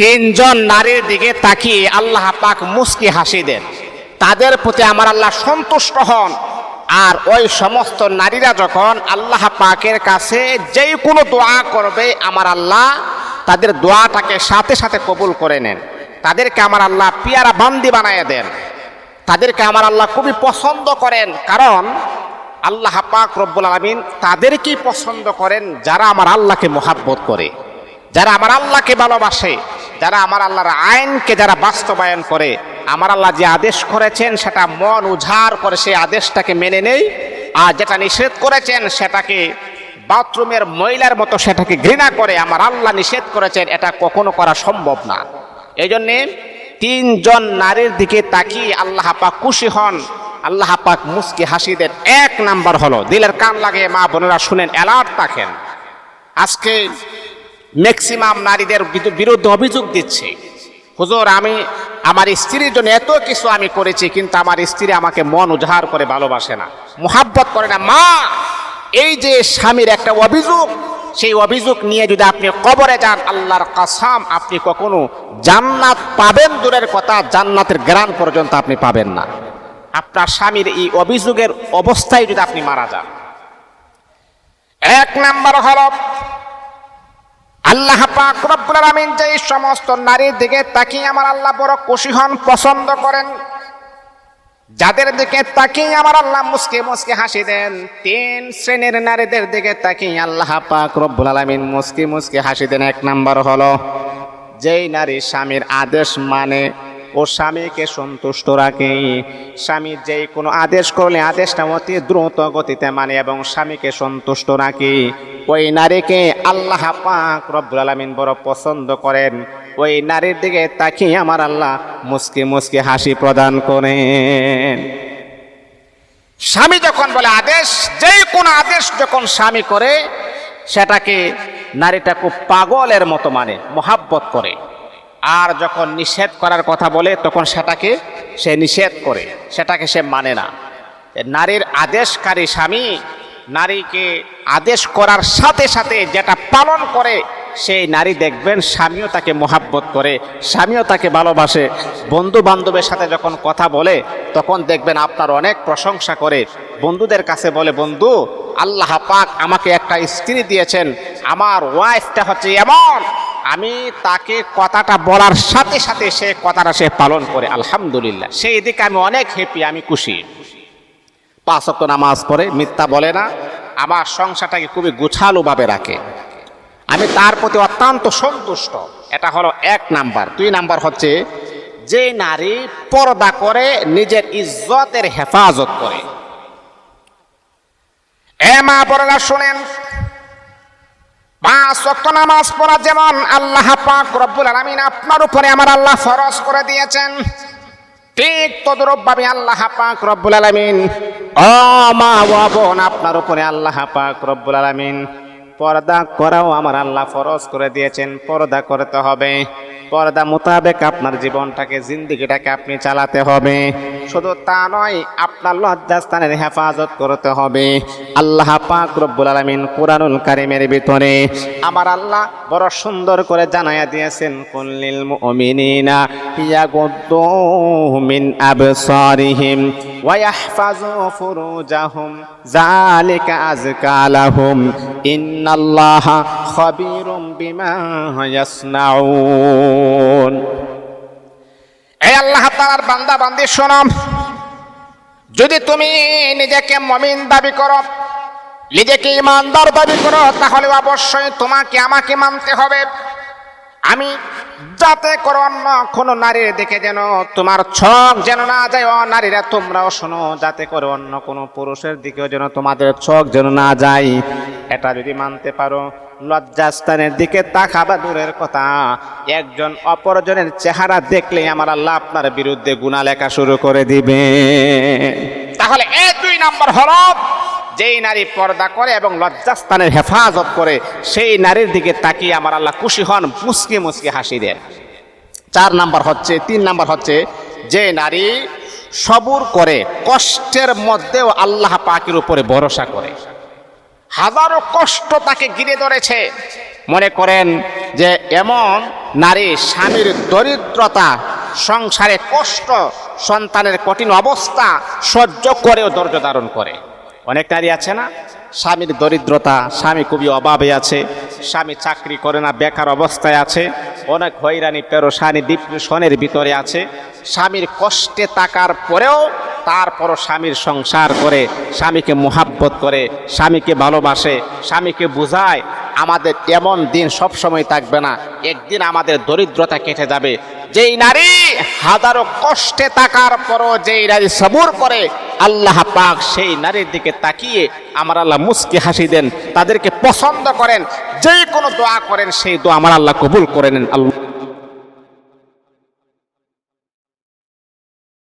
তিনজন নারীর দিকে তাকিয়ে আল্লাহ পাক মুস্কি হাসি দেন। তাদের প্রতি আমার আল্লাহ সন্তুষ্ট হন। আর ওই সমস্ত নারীরা যখন আল্লাহ পাকের কাছে যেই কোনো দোয়া করবে, আমার আল্লাহ তাদের দোয়াটাকে সাথে সাথে কবুল করে নেন। তাদেরকে আমার আল্লাহ পিয়ারা বান্দি বানায় দেন। তাদেরকে আমার আল্লাহ খুবই পছন্দ করেন। কারণ আল্লাহ পাক রব্বুল আলমিন তাদেরকেই পছন্দ করেন যারা আমার আল্লাহকে মোহাব্বত করে, যারা আমার আল্লাহকে ভালোবাসে। যারা আমার আল্লাহর আইনকে যারা বাস্তবায়ন করে, আমার আল্লাহ যে আদেশ করেছেন সেটা মন উজাড় করে সেই আদেশটাকে মেনে নেই। আর যেটা নিষেধ করেছেন সেটাকে বাথরুমের মহিলার মতো সেটাকে ঘৃণা করে আমার আল্লাহ নিষেধ করেছেন, এটা কখনো করা সম্ভব না। এই জন্যে তিনজন নারীর দিকে তাকিয়ে আল্লাহ পাক খুশি হন। আল্লাহ পাক মুস্কি হাসি দেন এক নাম্বার হলো, দিলের কান লাগে মা বোনেরা শুনেন, অ্যালার্ট থাকেন আজকে ম্যাক্সিমাম নারীদের বিরুদ্ধে অভিযোগ দিচ্ছে। হুজুর, আমি আমার স্ত্রীর জন্য এত কিছু আমি করেছি, কিন্তু আমার স্ত্রী আমাকে মন উজাড় করে ভালোবাসে না, মোহাব্বত করে না। মা, এই যে স্বামীর একটা অভিযোগ, সেই অভিযোগ নিয়ে যদি আপনি কবরে যান, আল্লাহর কাসাম, আপনি কখনো জান্নাত পাবেন, দূরের কথা, জান্নাতের গ্রান পর্যন্ত আপনি পাবেন না। আপনার স্বামীর এই অভিযোগের অবস্থায় যদি আপনি মারা যান। এক নাম্বার হলো আল্লাহ পাক রব্বুল আলামিন যে সমস্ত নারীর দিকে তাকিয়ে আমার আল্লাহ বড় খুশি হন, পছন্দ করেন। যাদের দিকে তাকিয়ে আমার আল্লাহ মুসকে মুসকে হাসি দেন, তিন শ্রেণির নারীদের দিকে তাকিয়ে আল্লাহ পাক রব্বুল আলামিন মুসকে মুসকে হাসি দেন। এক নাম্বার হলো, যেই নারী স্বামীর আদেশ মানে ও স্বামীকে সন্তুষ্ট রাখে। স্বামী যেই কোনো আদেশ করলে আদেশটা অতি দ্রুত গতিতে মানে এবং স্বামীকে সন্তুষ্ট রাখে। ওই নারীকে আল্লাহ পাক রব্বুল আলামিন বড় পছন্দ করেন। ওই নারীর দিকে তাকিয়ে আমার আল্লাহ মুসকে মুসকে হাসি প্রদান করেন। স্বামী যখন বলে আদেশ, যেই কোনো আদেশ যখন স্বামী করে, সেটাকে নারীটা খুব পাগলের মতো মানে মহাব্বত করে। আর যখন নিষেধ করার কথা বলে, তখন সেটাকে সে নিষেধ করে, সেটাকে সে মানে না। নারীর আদেশকারী স্বামী নারীকে আদেশ করার সাথে সাথে যেটা পালন করে, সেই নারী দেখবেন স্বামীও তাকে মোহাব্বত করে, স্বামীও তাকে ভালোবাসে। বন্ধু বান্ধবের সাথে যখন কথা বলে, তখন দেখবেন আপনার অনেক প্রশংসা করে। বন্ধুদের কাছে বলে, বন্ধু, আল্লাহ পাক আমাকে একটা স্ত্রী দিয়েছেন। আমার ওয়াইফটা হচ্ছে এমন। আমি তাকে কথাটা বলার সাথে সাথে সে কথাটা সে পালন করে, আলহামদুলিল্লাহ। সেই দিকে আমি অনেক হ্যাপি আমি খুশি। পাঁচ ওয়াক্ত নামাজ পড়ে, মিথ্যা বলে না, আমার সংসারটাকে খুবই গুছালুভাবে রাখে। আমি তার প্রতি অত্যন্ত সন্তুষ্ট। এটা হলো এক নাম্বার। দুই নাম্বার হচ্ছে, যে নারী পর্দা করে, নিজের ইজ্জতের হেফাজত করে। এ মা পরেরা শুনেন পাঁচ নামাজ পড়া যেমন আল্লাহ পাক রব্বুল আলামিন আপনার উপরে আমার আল্লাহ ফরজ করে দিয়েছেন। ঠিক তদরূপভাবে আল্লাহ পাক রব্বুল আলামিন অ মা বোন আপনার উপরে আল্লাহ পাক রব্বুল আলামিন পর্দা করাও আমার আল্লাহ ফরজ করে দিয়েছেন, পর্দা করতে হবে। পর্দা মোতাবেক আপনার জীবনটাকে, জিন্দিগিটাকে আপনি চালাতে হবে। শুধু তা নয়, আপনার লজ্জাস্থানের হেফাজত করতে হবে। আল্লাহ পাক রব্বুল আলামিন কোরআনুল কারিমের ভিতরে আমার আল্লাহ বড় সুন্দর করে জানাইয়া দিয়েছেন কুল্লিল মুমিনিনা ইয়াগুদ্দু মিন আবসারিহিম ওয়া ইয়াহফাজু ফুরুজাহুম। আযকা লাহুম। ইন্নাল্লাহা এই আল্লাহ বান্দা বান্দি শোনো। যদি তুমি নিজেকে মমিন দাবি করো, নিজেকে ইমানদার দাবি করো, তাহলে অবশ্যই তোমাকে আমাকে মানতে হবে। আমি যাতে করো অন্য কোনো নারীর দিকে যেন তোমার ছক যেন না যায়, ও নারীরা তোমরাও শোনো, যাতে করে অন্য কোনো পুরুষের দিকেও যেন তোমাদের ছক যেন না যায়। এটা যদি মানতে পারো লজ্জাস্থানের দিকে তাকাবা দূরের কথা। একজন অপরজনের চেহারা দেখলেই আমার আল্লাহ আপনার বিরুদ্ধে গুণা লেখা শুরু করে দিবে। তাহলে এই দুই নম্বর হলো যেই নারী পর্দা করে এবং লজ্জাস্থানের হেফাজত করে, সেই নারীর দিকে তাকিয়ে আমার আল্লাহ খুশি হন, মুসকে মুসকে হাসি দেন। চার নাম্বার হচ্ছে, তিন নাম্বার হচ্ছে, যে নারী সবুর করে, কষ্টের মধ্যেও আল্লাহ পাকের উপরে ভরসা করে। হাজারো কষ্ট তাকে ঘিরে ধরেছে। মনে করেন যে এমন নারী স্বামীর দরিদ্রতা, সংসারে কষ্ট, সন্তানের কঠিন অবস্থা সহ্য করেও ধৈর্য ধারণ করে। অনেক নারী আছে না? স্বামীর দরিদ্রতা, স্বামী খুবই অভাবে আছে, স্বামী চাকরি করে না, বেকার অবস্থায় আছে, অনেক হয়রানি পেরোসানি ডিপ্রেশনের ভিতরে আছে। স্বামীর কষ্টে থাকার পরেও তারপরও স্বামীর সংসার করে, স্বামীকে মোহাব্বত করে, স্বামীকে ভালোবাসে, স্বামীকে বুঝায়, আমাদের এমন দিন সব সময় থাকবে না, একদিন আমাদের দরিদ্রতা কেটে যাবে। যেই নারী হাজারো কষ্টে থাকার পরও যেই নারী সবুর করে, আল্লাহ পাক সেই নারীর দিকে তাকিয়ে আমার আল্লাহ মুস্কি হাসি দেন, তাদেরকে পছন্দ করেন যে কোনো দোয়া করেন, সেই দোয়া আমার আল্লাহ কবুল করে নেন। আল্লাহ